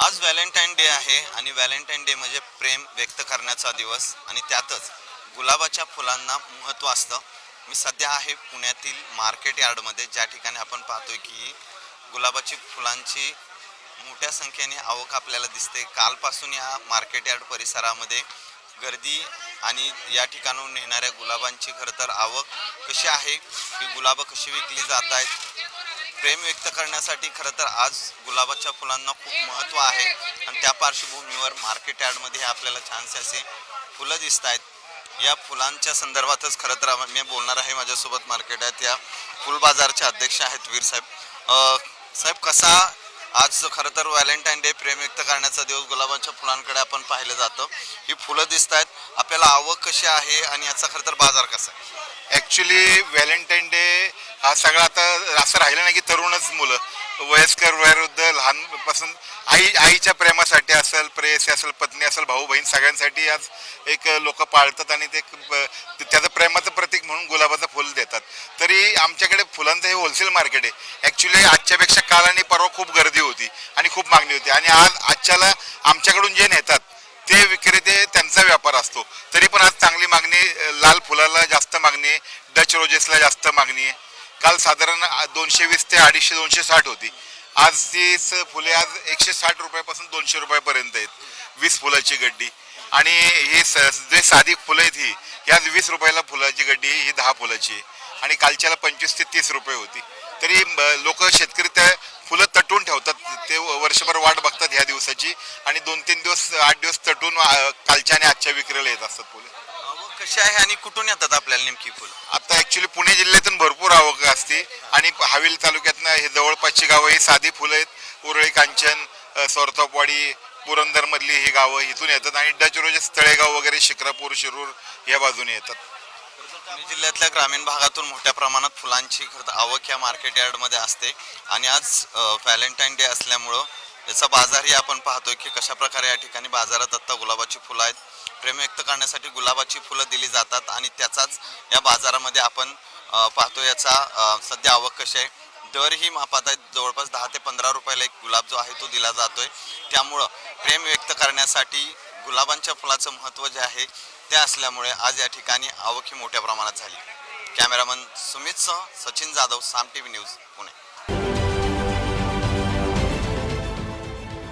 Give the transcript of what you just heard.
आज Valentine day आहे आणि व्हॅलेंटाईन डे म्हणजे प्रेम व्यक्त करण्याचा दिवस आणि त्यातच गुलाबाच्या फुलांना महत्त्व असतं. मी सध्या आहे पुण्यातील मार्केट यार्डमध्ये. ज्या ठिकाणी आपण पाहतोय की गुलाबाची फुलांची मोठ्या संख्येने आवक आपल्याला दिसते. कालपासून या मार्केट यार्ड परिसरामध्ये गर्दी आणि या ठिकाणून नेणाऱ्या गुलाबांची खरं तर आवक कशी आहे? की गुलाबं कशी विकली जात आहेत? प्रेम व्यक्त करण्यासाठी खरं तर आज गुलाबाच्या फुलांना खूप महत्त्व आहे. आणि त्या पार्श्वभूमीवर मार्केट यार्डमध्ये आपल्याला छानसे असे फुलं दिसत आहेत. या फुलांच्या संदर्भातच खरं तर मी बोलणार आहे माझ्यासोबत मार्केट आहेत. या फुल बाजारचे अध्यक्ष आहेत वीर साहेब. साहेब कसा आज खरं तर व्हॅलेंटाईन डे प्रेम व्यक्त करण्याचा दिवस गुलाबाच्या फुलांकडे आपण पाहिलं जातं. ही फुलं दिसत आहेत. आपल्याला आवक कशी आहे आणि याचा खरं तर बाजार कसा आहे? ॲक्च्युली व्हॅलेंटाईन डे हा सगळा आता असं राहिलं नाही की तरुणच मुलं. वयस्कर वयोवृद्ध लहानपासून आई आईच्या प्रेमासाठी असेल प्रेयसी असेल पत्नी असेल भाऊ बहीण सगळ्यांसाठी आज एक लोक पाळतात आणि ते त्याचं प्रेमाचं प्रतीक म्हणून गुलाबाचं फुल देतात. तरी आमच्याकडे फुलांचं हे होलसेल मार्केट आहे. ॲक्च्युली आजच्यापेक्षा काल आणि परवा खूप गर्दी होती आणि खूप मागणी होती. आणि आज आजच्याला आमच्याकडून जे नेतात ते विक्रेते त्यांचा व्यापार असतो. तरी पण आज चांगली मागणी लाल फुलाला जास्त मागणी आहे. डच रोजेसला जास्त मागणी आहे. काल साधारण दोनशे वीस ते अडीचशे दोनशे साठ होती. आज तीच फुले आज एकशे साठ रुपयापासून दोनशे रुपयापर्यंत आहेत. वीस फुलाची गड्डी. आणि ही स जे साधी फुलं आहेत ही ही आज वीस रुपयाला फुलाची गड्डी ही दहा फुलाची आहे. आणि कालच्याला पंचवीस ते तीस रुपये होती. तरी लोक शेतकरी त्या फुलं तटून ठेवतात. ते वर्षभर वाट बघतात ह्या दिवसाची. आणि दोन तीन दिवस आठ दिवस तटून कालच्या आणि आजच्या विक्रीला येत असतात फुले. कशी आहे आणि कुठून येतात आपल्याला नेमकी फुलं? आता ऍक्च्युली पुणे जिल्ह्यातून भरपूर आवक असते आणि हवेली तालुक्यातनं हे जवळपासची गावं ही साधी फुलं आहेत. उरळी कांचन सौरतापवाडी पुरंदर मधली ही गावं इथून येतात आणि डच रोजेस तळेगाव वगैरे शिक्रापूर शिरूर या बाजूने येतात. पुणे जिल्ह्यातल्या ग्रामीण भागातून मोठ्या प्रमाणात फुलांची खरं आवक या मार्केट यार्डमध्ये असते. आणि आज व्हॅलेंटाईन डे असल्यामुळं याचा बाजारही आपण पाहतोय की कशा प्रकारे या ठिकाणी बाजारात आत्ता गुलाबाची फुलं आहेत. प्रेम व्यक्त करण्यासाठी गुलाबाची फुलं दिली जातात आणि त्याचाच या बाजारामध्ये आपण पाहतो याचा सध्या आवक कशी आहे. दरही मापात आहे जवळपास दहा ते पंधरा रुपयाला एक गुलाब जो आहे तो दिला जातोय. त्यामुळं प्रेम व्यक्त करण्यासाठी गुलाबांच्या फुलाचं महत्त्व जे आहे ते असल्यामुळे आज या ठिकाणी आवक ही मोठ्या प्रमाणात झाली. Cameraman सुमितसह Sachin Jadhav Saam T V news Pune.